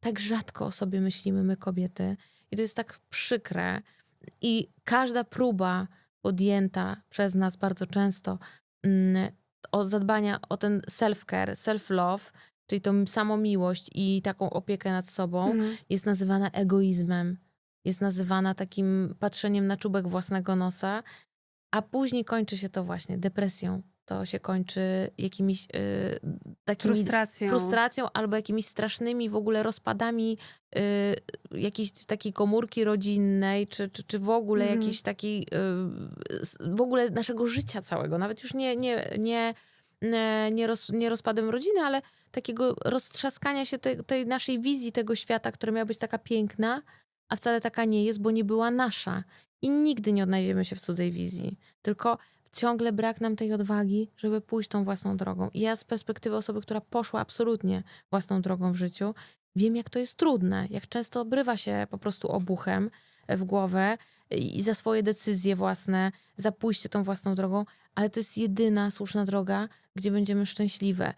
tak rzadko o sobie myślimy, my kobiety. I to jest tak przykre. I każda próba podjęta przez nas bardzo często mm, o zadbania o ten self-care, self-love, czyli tą samomiłość i taką opiekę nad sobą, Mhm. jest nazywana egoizmem. Jest nazywana takim patrzeniem na czubek własnego nosa, a później kończy się to właśnie depresją. To się kończy jakimiś y, takimi Frustracją. frustracją albo jakimiś strasznymi w ogóle rozpadami y, jakiejś takiej komórki rodzinnej, czy, czy, czy w ogóle Mhm. jakiejś takiej, y, w ogóle naszego życia całego. Nawet już nie, nie, nie, nie, roz, nie rozpadem rodziny, ale takiego roztrzaskania się tej, tej naszej wizji tego świata, która miała być taka piękna, a wcale taka nie jest, bo nie była nasza. I nigdy nie odnajdziemy się w cudzej wizji. Tylko ciągle brak nam tej odwagi, żeby pójść tą własną drogą. I ja z perspektywy osoby, która poszła absolutnie własną drogą w życiu, wiem, jak to jest trudne, jak często obrywa się po prostu obuchem w głowę i za swoje decyzje własne, za pójście tą własną drogą, ale to jest jedyna słuszna droga, gdzie będziemy szczęśliwe.